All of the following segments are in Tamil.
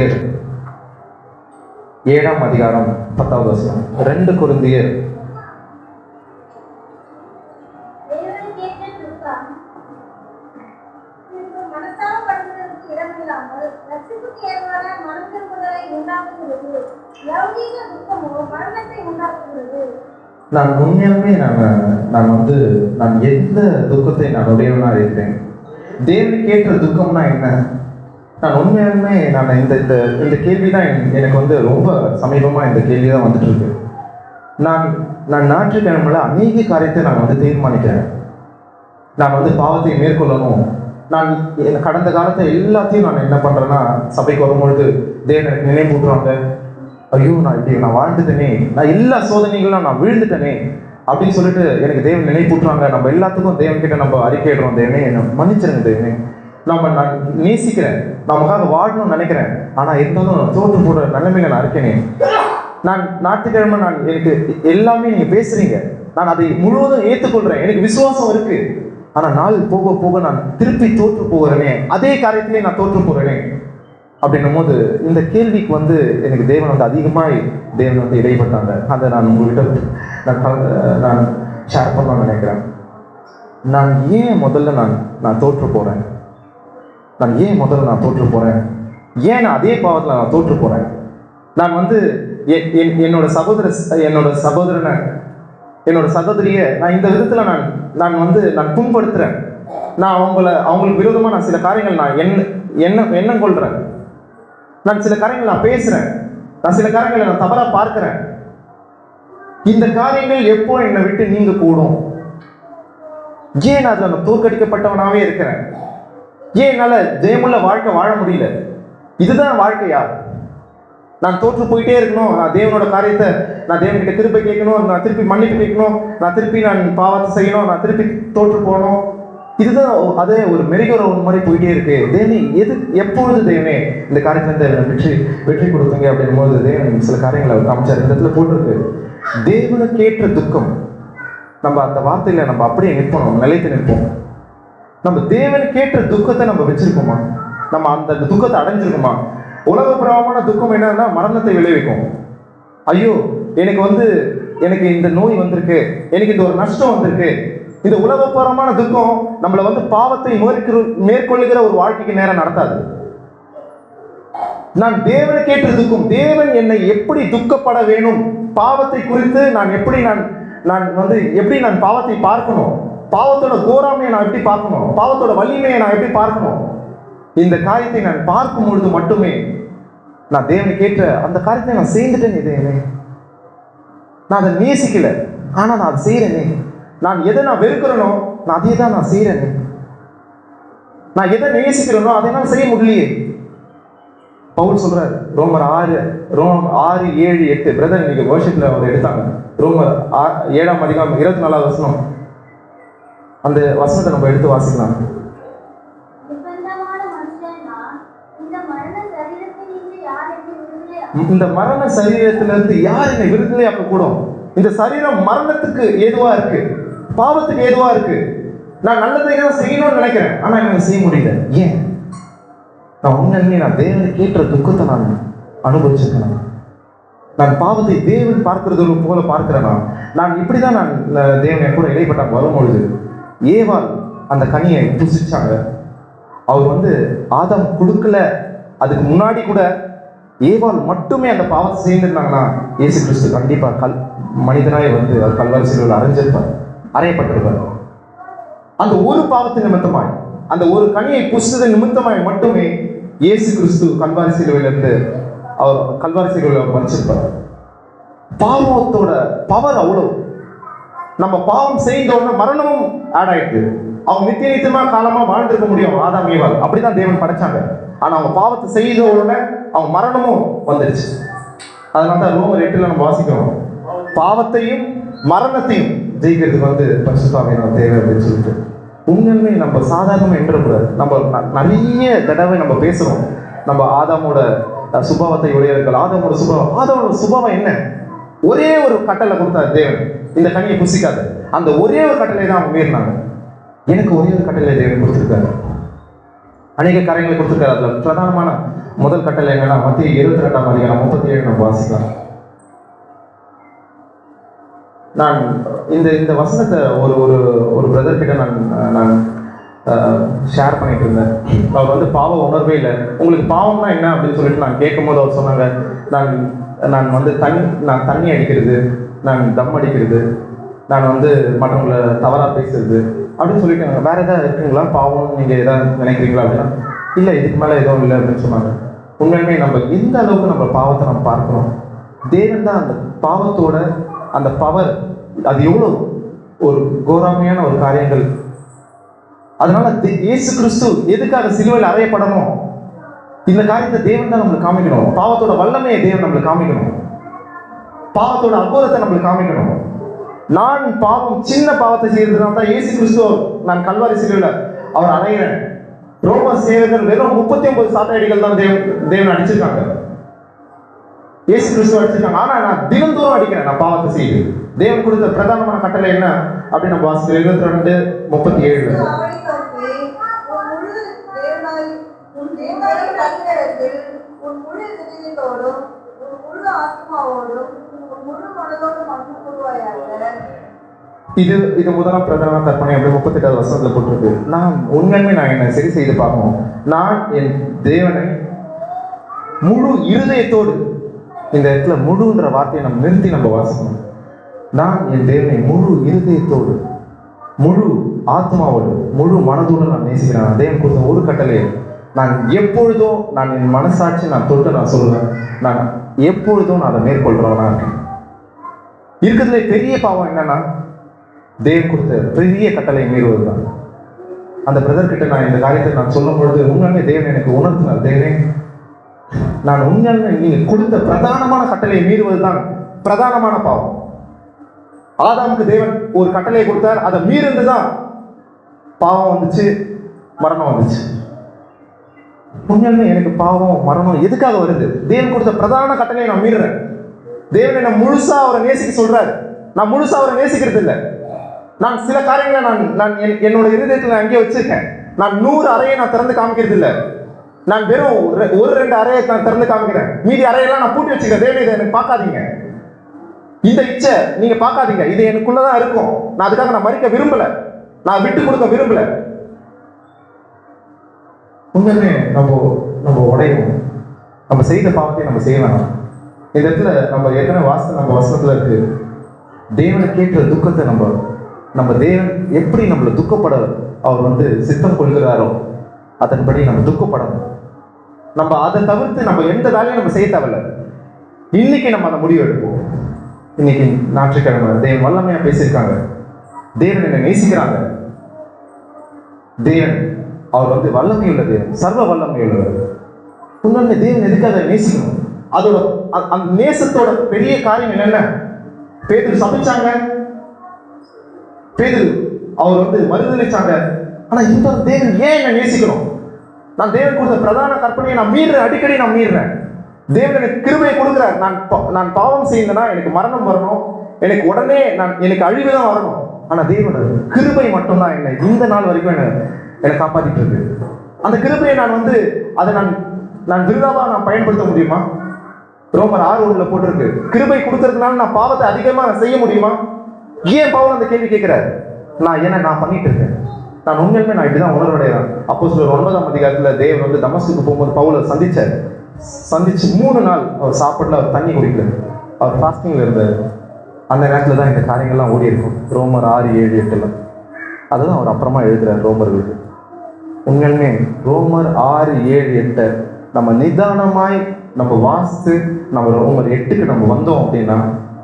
குருந்தியர் ஏழாம் அதிகாரம் பத்தாவது வசனம். ரெண்டு குருந்தியர். நான் உண்மையாலுமே நான் நான் வந்து நான் எந்த துக்கத்தை நான் உடையவனா இருக்கிறேன் தேவன் கேட்ட துக்கம்னா என்ன? நான் உண்மையாலுமே நான் இந்த இந்த இந்த கேள்வி தான் எனக்கு வந்து ரொம்ப சமீபமாக இந்த கேள்வி தான் வந்துட்டு இருக்கு நான் நான் ஞாயிற்றுக்கிழமையில் அநேக காரியத்தை நான் வந்து தீர்மானிக்கிறேன். நான் வந்து பாவத்தை மேற்கொள்ளணும். நான் என் கடந்த காலத்தை எல்லாத்தையும் நான் என்ன பண்ணுறேன்னா சபைக்கு வரும்பொழுது தேவன் நினைவூட்டுறாங்க ஐயோ நான் இப்படி நான் வாழ்ந்துட்டேனே. நான் எல்லா சோதனைகளும் நான் வீழ்ந்துட்டேனே. அப்படின்னு சொல்லிட்டு எனக்கு தேவன் நினைப்பூட்டுறாங்க நம்ம எல்லாத்துக்கும் தேவன் கிட்ட நம்ம அறிக்கையிடுறோம் தேவனே என்ன மன்னிச்சிருங்க தேவனே. நம்ம நான் நேசிக்கிறேன். நமக்காக வாழணும்னு நினைக்கிறேன். ஆனால் இருந்தாலும் தோற்று போடுற நிலைமையில நான் இருக்கேனே. நான் ஞாயிற்றுக்கிழமை நான் எனக்கு எல்லாமே நீங்கள் பேசுறீங்க. நான் அதை முழுவதும் ஏற்றுக்கொள்கிறேன் எனக்கு விசுவாசம் இருக்கு. ஆனால் நாள் போக போக நான் திருப்பி தோற்று போகிறேனே. அதே காரியத்திலே நான் தோற்று போகிறேனே. அப்படின்னும் போது இந்த கேள்விக்கு வந்து எனக்கு தேவன் வந்து அதிகமாய் தேவன் வந்து இடைப்பட்டாங்க. அதை நான் உங்கள்கிட்ட நான் கலந்து நான் ஷேர் பண்ணணும்னு நினைக்கிறேன். நான் ஏன் முதல்ல நான் நான் தோற்று போகிறேன் நான் ஏன் முதல்ல நான் தோற்று போகிறேன் ஏன் நான் அதே பாவத்தில் நான் தோற்று போகிறேன் நான் வந்து என்- என்னோட சகோதர என்னோட சகோதரனை என்னோட சகோதரியை நான் இந்த விதத்தில் நான் நான் வந்து நான் புண்படுத்துகிறேன் நான் அவங்கள அவங்களுக்கு விரோதமாக நான் சில காரியங்கள் நான் என்ன என்ன எண்ணம் கொள்கிறேன் நான் சில காரியங்கள் நான் பேசுகிறேன் நான் சில காரியங்களை நான் தவறாக பார்க்குறேன். இந்த காரியங்கள் எப்போ என்னை விட்டு நீங்க கூடும்? ஏன் நான் நான் தோற்கடிக்கப்பட்டவனாகவே இருக்கிறேன்? ஏன் என்னால் ஜெயமுள்ள வாழ்க்கை வாழ முடியல? இதுதான் வாழ்க்கையா நான் தோற்று போயிட்டே இருக்கணும். நான் தேவனோட காரியத்தை நான் தேவன்கிட்ட திருப்பி கேட்கணும். நான் திருப்பி மன்னிப்பு கேட்கணும். நான் திருப்பி நான் பாவத்தை செய்யணும். நான் திருப்பி தோற்று போகணும். இதுதான் அதே ஒரு மெருகிற ஒரு மாதிரி போயிட்டே இருக்கு. தேவனே எது எப்பொழுது தேவனே இந்த காரியத்தை இருந்து வெற்றி வெற்றி கொடுத்தீங்க அப்படின்னும் போது தேவன் சில காரியங்களை அவர் காமிச்சார். இந்த இடத்துல போட்டிருக்கு. தேவனுக்கேற்ற துக்கம். நம்ம அந்த வார்த்தையில நம்ம அப்படியே நிற்போம். நிலைத்து நிற்போம். நம்ம தேவன் கேட்ட துக்கத்தை நம்ம வச்சிருக்கோமா? நம்ம அந்த துக்கத்தை அடைஞ்சிருக்கோமா? உலகப்புறமான துக்கம் என்னன்னா மரணத்தை விளைவிக்கும். ஐயோ எனக்கு வந்து எனக்கு இந்த நோய் வந்திருக்கு எனக்கு இந்த ஒரு நஷ்டம் வந்திருக்கு. இந்த உலகப்புறமான துக்கம் நம்மளை வந்து பாவத்தை மேற்கொள்ளுகிற ஒரு வாழ்க்கைக்கு நேரம் நடத்தாது. நான் தேவனுக்கேற்ற துக்கம் தேவன் என்னை எப்படி துக்கப்பட வேணும்? பாவத்தை குறித்து நான் எப்படி நான் நான் வந்து எப்படி நான் பாவத்தை பார்க்கணும்? பாவத்தோட கோராமையை நான் எப்படி பார்க்கணும்? பாவத்தோட வலிமையை நான் எப்படி பார்க்கணும்? இந்த காரியத்தை நான் பார்க்கும் பொழுது மட்டுமே நான் தேவனை கேட்ட அந்த காரியத்தை நான் செய்துட்டேன் தேவனே. நான் அதை நேசிக்கல ஆனா நான் அதை செய்யறேனே. நான் எதை நான் வெறுக்கிறேனோ நான் அதே தான் நான் செய்யறேனே. நான் எதை நேசிக்கிறேனோ அதை நான் செய்ய முடியலையே. பவுல் சொல்றாரு ரோமர் ஆறு ரோம் ஆறு ஏழு எட்டு. பிரதர் இன்னைக்கு வருஷத்துல அவர் எடுத்தாங்க. ரோமர் ஆ- ஏழாம் அதிகாரம் இருபத்தி நாலாவது வருஷம் அந்த வசனத்தை நம்ம எடுத்து வாசிக்கலாம். இந்த மரண யார் என்னை சரீரத்திலிருந்து யார் என்னை விடுதலையாக்க கூடும். இந்த சரீரம் மரணத்துக்கு ஏதுவா இருக்கு? பாவத்துக்கு ஏதுவா இருக்கு? நான் நல்லதை தான் செய்யணும்னு நினைக்கிறேன். ஆனா எனக்கு செய்ய முடியல. ஏன்? நான் உண்மையிலேயே நான் தேவனுக்கு ஏற்ற துக்கத்தை நான் அனுபவிச்சிருக்கேன்? நான் பாவத்தை தேவன் பார்க்கிறது போல பார்க்கிறேனா? நான் இப்படிதான் நான் தேவன் கூட இடைப்பட்ட வரும்பொழுது ஏவால் அந்த கனியை புசிச்சாங்க. அவர் வந்து ஆதாம் கொடுக்கல. அதுக்கு முன்னாடி கூட ஏவால் மட்டுமே அந்த பாவத்தை சேர்ந்துருந்தாங்கன்னா இயேசு கிறிஸ்து கண்டிப்பா கல் மனிதனாய் வந்து அவர் கல்வாரி சிலுவையில் அரைஞ்சிருப்பார் அறையப்பட்டிருப்பார். அந்த ஒரு பாவத்து நிமித்தமாய் அந்த ஒரு கனியை புசித்தது நிமித்தமாய் மட்டுமே இயேசு கிறிஸ்து கல்வாரி சிலுவையிலிருந்து அவர் கல்வாரி சிலுவையில் அவர் மறிச்சிருப்பார் பாவத்தோட பவர் அவ்வளவு. நம்ம பாவம் செய்த உடனே மரணமும் ஆட் ஆயிட்டு அவங்க நித்திய நித்தியமா காலமா வாழ்ந்துருக்க முடியும் ஆதாம் ஏவாள் அப்படிதான் தேவன் படைச்சாங்க. ஆனா அவங்க பாவத்தை செய்த உடனே அவங்க மரணமும் வந்துடுச்சு அதனால தான் ரோமர் எட்டுல நம்ம வாசிக்கிறோம். பாவத்தையும் மரணத்தையும் ஜெயிக்கிறதுக்கு வந்து பரிசுத்தாவை நம்ம தேவை அப்படின்னு சொல்லிட்டு. உண்மையுமே நம்ம சாதாரணமா என்றக்கூடாது நம்ம ந- நிறைய தடவை நம்ம பேசுறோம். நம்ம ஆதாமோட சுபாவத்தை உடையவர்கள் ஆதாமோட சுபாவம் ஆதாமோட சுபாவம் என்ன? ஒரே ஒரு கட்டளை கொடுத்தாரு தேவன். இந்த கனியை புசிக்காத. அந்த ஒரே ஒரு கட்டளை தான் அவங்க மீறினாங்க. எனக்கு ஒரே ஒரு கட்டளை தேவன் கொடுத்துருக்காரு. அநேக காரியங்களை கொடுத்துருக்காரு. அதில் பிரதானமான முதல் கட்டளை என்னன்னா மத்திய இருபத்தி ரெண்டாம் அதிகாரம் முப்பத்தி ஏழு நம்ம வாசிக்கலாம். நான் இந்த இந்த வசனத்தை ஒரு ஒரு ஒரு பிரதர்கிட்ட நான் நான் ஷேர் பண்ணிட்டு இருந்தேன். அவர் வந்து பாவ உணர்வே இல்லை. உங்களுக்கு பாவம்னா என்ன? அப்படின்னு சொல்லிட்டு நான் கேட்கும்போது அவர் சொன்னாங்க நான் நான் வந்து தண்ணி நான் தண்ணி அடிக்கிறது நான் தம் அடிக்கிறது நான் வந்து மற்றவங்களை தவறாக பேசுறது. அப்படின்னு சொல்லிட்டு வேற ஏதாவது இருக்குங்களா? பாவம் நீங்கள் எதாவது நினைக்கிறீங்களா? அப்படின்னா இல்லை இதுக்கு மேலே எதுவும் இல்லை அப்படின்னு சொன்னாங்க. உண்மையுமே நம்ம எந்த அளவுக்கு நம்ம பாவத்தை நம்ம பார்க்குறோம் தேவன் தான் அந்த பாவத்தோட அந்த பவர் அது எவ்வளோ ஒரு கோராமையான ஒரு காரியங்கள் அதனால இயேசு கிறிஸ்து எதுக்காக சிலுவையில் அறையப்படணும்? இந்த காரியத்தை தேவன் தான் நம்மளுக்கு காமிக்கணும். பாவத்தோட வல்லமையை தேவன் நம்மளுக்கு காமிக்கணும். பாவத்தோட அற்புதத்தை நம்மளுக்கு காமிக்கணும். நான் பாவம் சின்ன பாவத்தை செய்யறதுனால தான் இயேசு கிறிஸ்துவ நான் கல்வாரி சிலுவையில் அவர் அறையிறேன். ரோம சேவகர் வெறும் முப்பத்தி ஒன்பது சாட்டையடிகள் தான் தேவன் தேவன் அடிச்சிருக்காங்க. இயேசு கிறிஸ்துவ அடிச்சிருக்காங்க. ஆனா நான் தினந்தோறும் அடிக்கிறேன். நான் பாவத்தை செய்து. தேவன் கொடுத்த பிரதானமான கட்டளை என்ன? அப்படின்னு நம்ம வாசிக்கிறேன் இருபத்தி ரெண்டு முப்பத்தி ஏழு. இது இது முதலாம் பிரதான கற்பனை அப்படி முப்பத்தெட்டாவது வசனத்தில் போட்டிருக்கு. நான் உண்மையுமே நான் என்ன சரி செய்து பார்க்கணும். நான் என் தேவனை முழு இருதயத்தோடு இந்த இடத்துல முழுன்ற வார்த்தையை நம்ம நிறுத்தி நம்ம வாசிக்கணும். நான் என் தேவனை முழு இருதயத்தோடு முழு ஆத்மாவோடு முழு மனதோடு நான் நேசிக்கிறேன். தேவன் கொடுத்த ஒரு கட்டளையை நான் எப்பொழுதும் நான் என் மனசாட்சி நான் தொட்டு நான் சொல்லுவேன். நான் எப்பொழுதும் நான் அதை மேற்கொள்றவனா இருக்கேன். இருக்கிறதுல பெரிய பாவம் என்னன்னா தேவன் கொடுத்த பெரிய கட்டளை மீறுவது தான் அந்த பிரதர் கிட்ட நான் இந்த காரியத்தை நான் சொல்லும் பொழுது உண்மையுமே தேவன் எனக்கு உணர்த்தினார் தேவனே நான் உண்மையாலுமே நீங்க கொடுத்த பிரதானமான கட்டளையை மீறுவது தான் பிரதானமான பாவம். ஆதாமுக்கு தேவன் ஒரு கட்டளையை கொடுத்தார் அதை மீறிந்து தான் பாவம் வந்துச்சு மரணம் வந்துச்சு. உண்மையாலுமே எனக்கு பாவம் மரணம் எதுக்காக வருது? தேவன் கொடுத்த பிரதான கட்டளை நான் மீறுறேன். தேவன் என்ன முழுசா அவரை நேசிக்க சொல்றாரு. நான் முழுசா அவரை நேசிக்கிறது இல்லை. நான் சில காரியங்களை நான் நான் என்- என்னோட இருதயத்தில் நான் அங்கேயே வச்சிருக்கேன். நான் நூறு அறையை நான் திறந்து காமிக்கிறது இல்லை. நான் வெறும் ஒரு- ஒரு ரெண்டு அறையை நான் திறந்து காமிக்கிறேன். மீதி அறையெல்லாம் நான் பூட்டி வச்சுக்கிறேன் தேவன் இதை எனக்கு பார்க்காதீங்க. இந்த இச்சை நீங்க பார்க்காதீங்க. இது எனக்குள்ளதான் இருக்கும். நான் அதுக்காக நான் மறிக்க விரும்பல. நான் விட்டு கொடுக்க விரும்பல. உண்மையுமே நம்ம நம்ம உடையணும். நம்ம செய்த பாவத்தை நம்ம செய்ய வேணாம். இந்த இடத்துல நம்ம ஏற்கனவே வாசனை நம்ம வசனத்தில் இருக்கு. தேவனை கேட்கிற துக்கத்தை நம்ம நம்ம தேவன் எப்படி நம்மளை துக்கப்பட அவர் வந்து சித்தம் கொள்கிறாரோ அதன்படி நம்ம துக்கப்படணும். நம்ம அதை தவிர்த்து நம்ம எந்த வேலையும் நம்ம செய்ய தேவையில்ல. இன்னைக்கு நம்ம அந்த முடிவு எடுப்போம். இன்னைக்கு ஞாயிற்றுக்கிழமை தேவன் வல்லமையாக பேசியிருக்காங்க. தேவன் என்னை நேசிக்கிறாங்க. தேவன் அவர் வந்து வல்லமை உள்ள தேவன் சர்வ வல்லமை உள்ளவர் உண்மையுமே தேவன் அதை நேசிக்கணும்? அதோட அ- அந்த நேசத்தோட பெரிய காரியம் என்னென்ன? பேதில் சமைச்சாங்க பேதுரு அவர் வந்து மறுதளிச்சாங்க ஆனா இந்த தேவன் ஏன் என்ன நேசிக்கணும்? நான் தேவன் கொடுத்த பிரதான கற்பனையை நான் மீறுறேன் அடிக்கடி நான் மீறுறேன். தேவன் எனக்கு கிருமையை கொடுக்குறார். நான் பா- நான் பாவம் செய்யணும்னா எனக்கு மரணம் வரணும். எனக்கு உடனே நான் எனக்கு அழிவு தான் வரணும். ஆனா தேவனோட கிருபை மட்டும்தான் என்ன இந்த நாள் வரைக்கும் என்ன என்னை காப்பாற்றிட்டு இருக்கு அந்த கிருபையை நான் வந்து அதை நான் நான் விருதாவா நான் பயன்படுத்த முடியுமா? ரோமர் ஆறு ஒன்றில் போட்டிருக்கு. கிருபை கொடுக்கறதுனால நான் பாவத்தை அதிகமாக நான் செய்ய முடியுமா? ஏன் பாவம் அந்த கேள்வி கேட்கிறார்? நான் என்ன நான் பண்ணிட்டு இருக்கேன்? நான் உண்மையுமே நான் இப்படிதான் உணர்வடைகிறேன். அப்போ சில ஒன்பதாம் அதிகாரத்தில் தேவன் வந்து தமஸுக்கு போகும்போது பவுல சந்திச்சார். சந்திச்சு மூணு நாள் அவர் சாப்பிடல அவர் தண்ணி குடிக்கல. அவர் ஃபாஸ்டிங்ல இருந்தார். அந்த நேரத்தில் தான் இந்த காரியங்கள்லாம் ஓடி இருக்கும் ரோமர் ஆறு ஏழு எட்டுல. அதுதான் அவர் அப்புறமா எழுதுறார் ரோமர்களுக்கு. உண்மையுமே ரோமர் ஆறு ஏழு எட்டை நம்ம நிதானமாய் நம்ம வாசித்து நம்ம ரோமர் எட்டுக்கு நம்ம வந்தோம் அப்படின்னா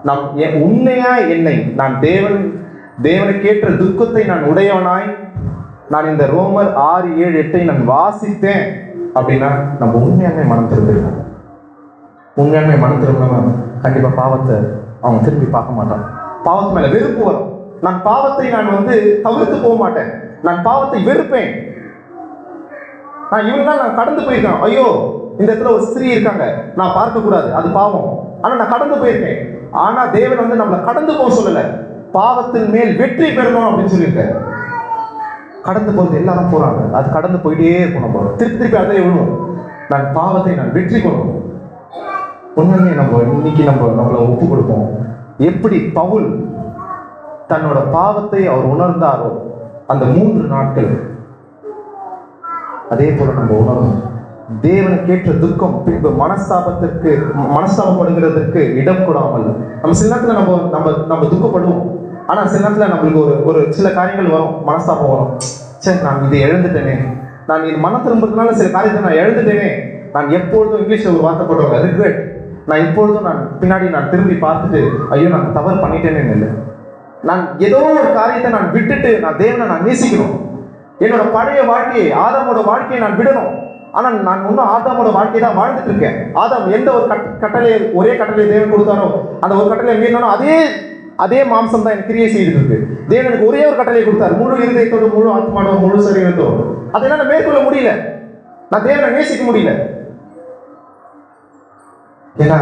நம் என் உண்மையா என்னை நான் தேவன் தேவனுக்கு துக்கத்தை நான் உடையவனாய் நான் இந்த ரோமர் ஆறு ஏழு எட்டை நான் வாசித்தேன் அப்படின்னா நம்ம உண்மையாமே மனம் திரும்பிருக்கோம் உண்மையாமே மனம் திரும்பினவன் கண்டிப்பாக பாவத்தை அவன் திரும்பி பார்க்க மாட்டான் பாவத்து மேலே வெறுப்பு வரும். நான் பாவத்தை நான் வந்து தவிர்த்து போக மாட்டேன். நான் பாவத்தை வெறுப்பேன். நான் இவங்க நான் கடந்து போயிருக்கேன். ஐயோ இந்த இடத்துல ஒரு ஸ்திரீ இருக்காங்க. நான் பார்க்க கூடாது அது பாவம். ஆனா நான் கடந்து போயிருக்கேன். ஆனா தேவன் வந்து நம்மளை கடந்து போக சொல்லல. பாவத்தின் மேல் வெற்றி பெறணும் அப்படின்னு சொல்லியிருக்காரு. கடந்து போகிறது எல்லாரும் போறாங்க. அது கடந்து போயிட்டே இருக்கணும் நம்ம. திருப்பி திருப்பி அதே விழுவோம். நான் பாவத்தை நான் வெற்றி கொள்ளணும் உண்மையே நம்ம இன்னைக்கு நம்ம நம்மளை ஒப்பு கொடுப்போம். எப்படி பவுல் தன்னோட பாவத்தை அவர் உணர்ந்தாரோ அந்த மூன்று நாட்கள் அதே போல நம்ம உணரணும் தேவனுக்கு கேட்ட துக்கம் பின்பு மனஸ்தாபத்திற்கு மனஸ்தாபப்படுகிறதற்கு இடம் கொடாமல். நம்ம சில நேரத்தில் நம்ம நம்ம நம்ம துக்கப்படுவோம். ஆனால் சில நேரத்தில் நம்மளுக்கு ஒரு ஒரு சில காரியங்கள் வரும். மனஸ்தாபம் வரும். சரி நான் இதை இழந்துட்டேனே. நான் இது மன திரும்புறதுனால சில காரியத்தை நான் எழுந்துட்டேனே நான் எப்பொழுதும் இங்கிலீஷில் ஒரு வார்த்தை போடுவாங்க ரிக்ரெட் நான் இப்பொழுதும் நான் பின்னாடி நான் திரும்பி பார்த்துட்டு ஐயோ நான் தவறு பண்ணிட்டேனே இல்லை. நான் ஏதோ ஒரு காரியத்தை நான் விட்டுட்டு நான் தேவனை நான் நேசிக்கணும். என்னோட பழைய வாழ்க்கையை ஆதாமோட வாழ்க்கையை நான் விடணும். ஆனால் நான் இன்னும் ஆதாமோட வாழ்க்கையை தான் வாழ்ந்துட்டு இருக்கேன். ஆதாம் எந்த ஒரு கட் கட்டளையை ஒரே கட்டளையை தேவன் கொடுத்தாரோ அந்த ஒரு கட்டளையை மீறினாலும் அதே அதே மாம்சம் தான் எனக்கு கிரியை செய்துட்டு இருக்கு. தேவனுக்கு ஒரே ஒரு கட்டளை கொடுத்தாரு. முழு இருதயத்தோடு முழு ஆத்மானோ முழு சரீரத்தோ அதை என்னால் மேற்கொள்ள முடியல. நான் தேவனை நேசிக்க முடியல. ஏன்னா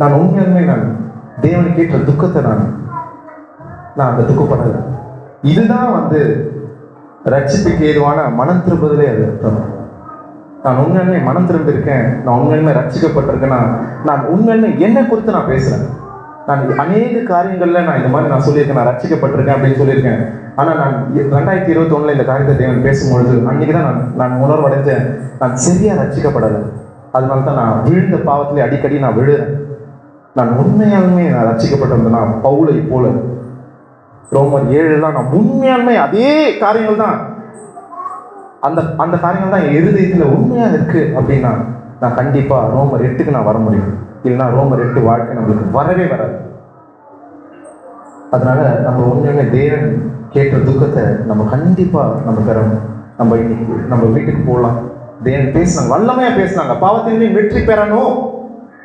நான் உண்மையுமே நான் தேவனுக்கு ஏற்ற துக்கத்தை நான் நான் அந்த துக்கப்படலை. இதுதான் வந்து ரட்சிப்புக்கு ஏதுவான மனம் திரும்புதலே அது அர்த்தம். நான் உண்மையுமே மனம் திரும்பியிருக்கேன். நான் உண்மையுமே ரட்சிக்கப்பட்டிருக்கேன்னா நான் உண்மையுமே என்னை குறித்து நான் பேசுறேன். நான் அநேக காரியங்களில் நான் இந்த மாதிரி நான் சொல்லியிருக்கேன். நான் ரட்சிக்கப்பட்டிருக்கேன் அப்படின்னு சொல்லியிருக்கேன். ஆனால் நான் ரெண்டாயிரத்தி இருபத்தி இந்த காரியத்தை தேவன் பேசும்பொழுது அன்னைக்கு தான் நான் நான் உணர்வடைஞ்சேன். நான் சரியாக ரட்சிக்கப்படலை. அதனால தான் நான் விழுந்த பாவத்திலே அடிக்கடி நான் விழுறேன் நான் உண்மையாலுமே நான் ரட்சிக்கப்பட்டிருந்தேன் நான் பவுளை போல ரோமர் ஏழுலாம் நான் உண்மையாண்மை அதே காரியங்கள் தான். அந்த அந்த காரியங்கள் தான் என் இதில் உண்மையாக இருக்கு அப்படின்னா நான் கண்டிப்பாக ரோமர் எட்டுக்கு நான் வர முடியும். இல்லைன்னா ரோமர் எட்டு வாழ்க்கை நம்மளுக்கு வரவே வராது. அதனால நம்ம உண்மையுமே தேவன் கேட்ட துக்கத்தை நம்ம கண்டிப்பாக நம்ம பெறணும். நம்ம இன்னைக்கு நம்ம வீட்டுக்கு போகலாம் தேவன் பேசினாங்க வல்லமையாக பேசினாங்க. பாவத்தின் வெற்றி பெறணும்.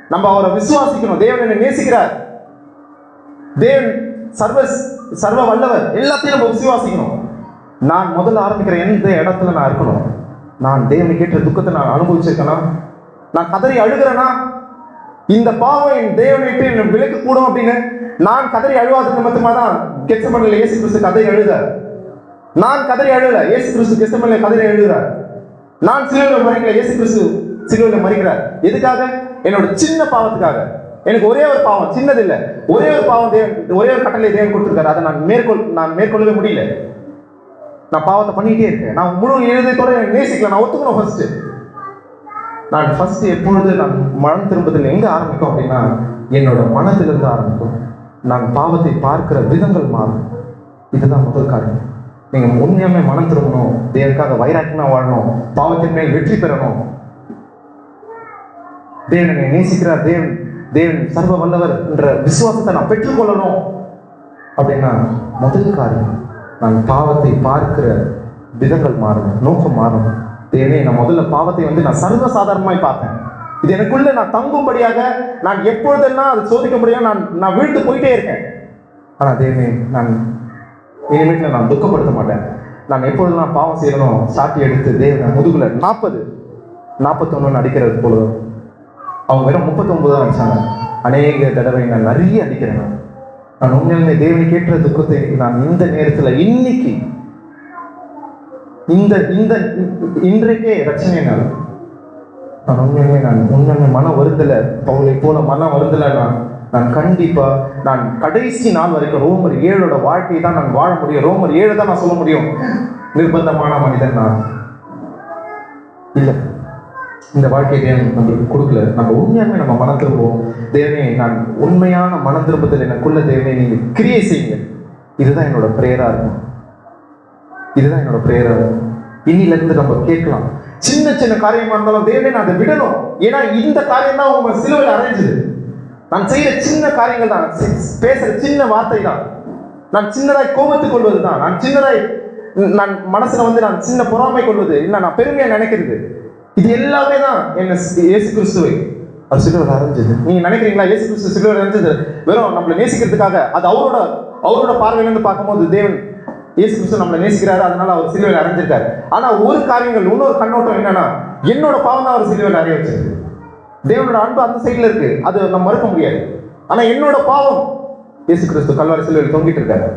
நம்ம அவரை விசுவாசிக்கணும். தேவன் என்னை நேசிக்கிறார். தேவன் சர்வஸ் சர்வ வல்லவர் எல்லாத்தையும் நம்ம விசுவாசிக்கணும். நான் முதல்ல ஆரம்பிக்கிற எந்த இடத்துல நான் இருக்கணும்? நான் தேவனை கேட்ட துக்கத்தை நான் அனுபவிச்சிருக்கேனா? நான் கதறி அழுகிறேன்னா இந்த பாவம் என் தேவனை விட்டு என்னை விலக்கு கூடும் அப்படின்னு நான் கதறி அழுவாத நிமித்தமா தான் கெச்சமனில் இயேசு கிறிஸ்து கதறி அழுதார் நான் கதறி அழுகல இயேசு கிறிஸ்து கெச்சமனில் கதறி அழுகிறார் நான் சிலுவையில் மறைக்கல இயேசு கிறிஸ்து சிலுவையில் மறைக்கிறார். எதுக்காக? என்னோட சின்ன பாவத்துக்காக. எனக்கு ஒரே ஒரு பாவம் சின்னது இல்லை ஒரே ஒரு பாவம் தேவன் ஒரே ஒரு கட்டளை தேவன் கொடுத்துருக்காரு. அதை நான் மேற்கொள் நான் மேற்கொள்ளவே முடியல. நான் பாவத்தை பண்ணிக்கிட்டே இருக்கேன். நான் முழு எழுதத்தோட எனக்கு நேசிக்கல. நான் ஒத்துக்கணும் ஃபர்ஸ்ட் நான் ஃபர்ஸ்ட் எப்பொழுது நான் மனம் திரும்புதல் எங்க ஆரம்பிக்கும் அப்படின்னா என்னோட மனத்திலிருந்து ஆரம்பிக்கும். நான் பாவத்தை பார்க்கிற விதங்கள் மாறும். இதுதான் முதல் காரணம் நீங்க உண்மையாமே மனம் திரும்பணும். தேவனுக்காக வைராக்கியமா வாழணும். பாவத்தின் மேல் வெற்றி பெறணும். தேவனை நேசிக்கிறார். தேவன் தேவன் சர்வ வல்லவர் என்ற விசுவாசத்தை நான் பெற்றுக்கொள்ளணும் அப்படின்னா முதல் காரியம் நான் பாவத்தை பார்க்கிற விதங்கள் மாறணும் நோக்கம் மாறணும். தேவனே நான் முதல்ல பாவத்தை வந்து நான் சர்வ சாதாரணமாய் பார்த்தேன் இது எனக்குள்ள நான் தங்கும்படியாக நான் எப்பொழுதெல்லாம் அதை சோதிக்க முடியும் நான் நான் வீழ்ந்து போயிட்டே இருக்கேன். ஆனால் தேவனே நான் இனிமேட்ல நான் துக்கப்படுத்த மாட்டேன். நான் எப்பொழுதெல்லாம் பாவம் செய்யணும் சாட்டி எடுத்து தேவனை முதுகுல நாற்பது நாற்பத்தொன்னு அடிக்கிறது போல அவங்க வெறும் முப்பத்தொன்பது தான் அடிச்சாங்க அநேக தடவை நான் நிறைய அடிக்கிறேன் நான். உண்மையிலே தேவனை கேட்ட துக்கத்தை நான் இந்த நேரத்தில் இன்னைக்கு இந்த இந்த இன்றைக்கே ரச்சனை நான். நான் உண்மையிலே நான் உண்மையுமே மன வருதல அவங்களை போல மன வருதல நான் நான் கண்டிப்பா நான் கடைசி நாள் வரைக்கும் ரோமர் ஏழோட வாழ்க்கையை தான் நான் வாழ முடியும். ரோமர் ஏழு தான் நான் சொல்ல முடியும். நிர்பந்தமான மனிதன் நான். இல்லை. இந்த வாழ்க்கை தேவன் நம்மளுக்கு கொடுக்கல. நம்ம உண்மையாகவே நம்ம மனம் திரும்புவோம். தேவனே நான் உண்மையான மன திரும்பத்தில் எனக்குள்ள தேவனே நீங்கள் கிரியை செய்யுங்க இதுதான் என்னோட ப்ரேயராக இருக்கும் இதுதான் என்னோட ப்ரேயராக இருக்கும் இன்னிலிருந்து நம்ம கேட்கலாம். சின்ன சின்ன காரியமாக இருந்தாலும் தேவனே நான் அதை விடணும். ஏன்னா இந்த காரியம் தான் உங்க சிலுவையில் அரைஞ்சுது நான் செய்கிற சின்ன காரியங்கள் தான். பேசுகிற சின்ன வார்த்தை தான். நான் சின்னதாய் கோபத்துக் கொள்வது தான் நான் சின்னதாய் நான் மனசுல வந்து நான் சின்ன பொறாமை கொள்வது. இல்லை நான் பெருமையாக நினைக்கிறது. இது எல்லாமே தான் என்ன இயேசு கிறிஸ்துவை. அவர் சிலுவையில் அரைஞ்சது நீங்க நினைக்கிறீங்களா? இயேசு கிறிஸ்து சிலுவையில் அரைஞ்சது வெறும் நம்மளை நேசிக்கிறதுக்காக அது அவரோட அவரோட பார்வையில இருந்து பார்க்கும்போது தேவன் இயேசு கிறிஸ்து நம்மளை நேசிக்கிறாரு அதனால அவர் சிலுவையில் அரைஞ்சிருக்காரு ஆனா ஒரு காரியங்கள் இன்னொரு கண்ணோட்டம் என்னன்னா என்னோட பாவம் தான் அவர் சிலுவையில் அறைய வச்சது. தேவனோட அன்பு அந்த சைடுல இருக்கு. அது நம்ம மறுக்க முடியாது. ஆனா என்னோட பாவம் இயேசு கிறிஸ்து கல்வாரி சிலுவையில் தொங்கிட்டு இருக்காரு.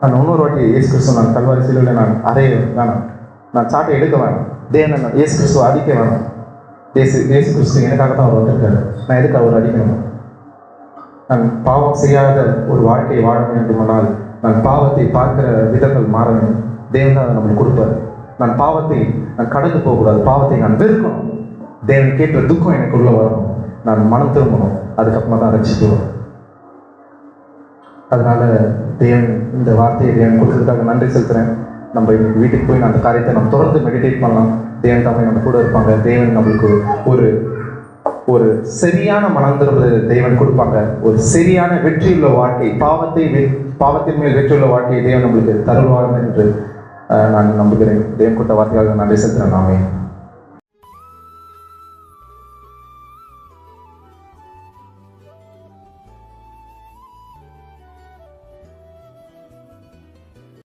நான் இன்னொரு வாட்டி இயேசு கிறிஸ்துவ நான் கல்வாரி சிலுவையில் நான் அறைய வேணாம் நான் சாட்டை எடுக்க வேணாம். தேவனை நான் இயேசு கிறிஸ்துவ அடிக்க வேணாம் இயேசு இயேசு கிறிஸ்து எனக்காக தான் அவர் வந்திருக்காரு. நான் எதுக்கு அவர் அடிக்கணும் நான் பாவம் செய்யாத ஒரு வாழ்க்கையை வாழ வேண்டுமானால் நான் பாவத்தை பார்க்கிற விதங்கள் மாற வேண்டும் தேவன் தான் அதை நம்மளுக்கு கொடுப்பாரு. நான் பாவத்தை நான் கடந்து போகக்கூடாது. பாவத்தை நான் வெறுக்கணும். தேவன் கேட்ட துக்கம் எனக்குள்ள வரணும். நான் மனம் திரும்பணும். அதுக்கப்புறமா தான் ரசித்து அதனால் அதனால தேவன் இந்த வார்த்தையை தேவன் கொடுத்ததுக்காக நன்றி செலுத்துறேன். நம்ம வீட்டுக்கு போய் அந்த காரியத்தை நம்ம தொடர்ந்து மெடிடேட் பண்ணலாம். தேவன் தமிழ் நம்ம கூட இருப்பாங்க. தேவன் நம்மளுக்கு ஒரு ஒரு சரியான மனம் தேவன் கொடுப்பாங்க. ஒரு சரியான வெற்றியுள்ள வாழ்க்கை பாவத்தை பாவத்தின் மேல் வெற்றியுள்ள வாழ்க்கையை தேவன் நம்மளுக்கு தருவாங்க என்று நான் நம்புகிறேன். தேவன் கொடுத்த வார்த்தையாக நான் செலுத்துகிறேன். நாமே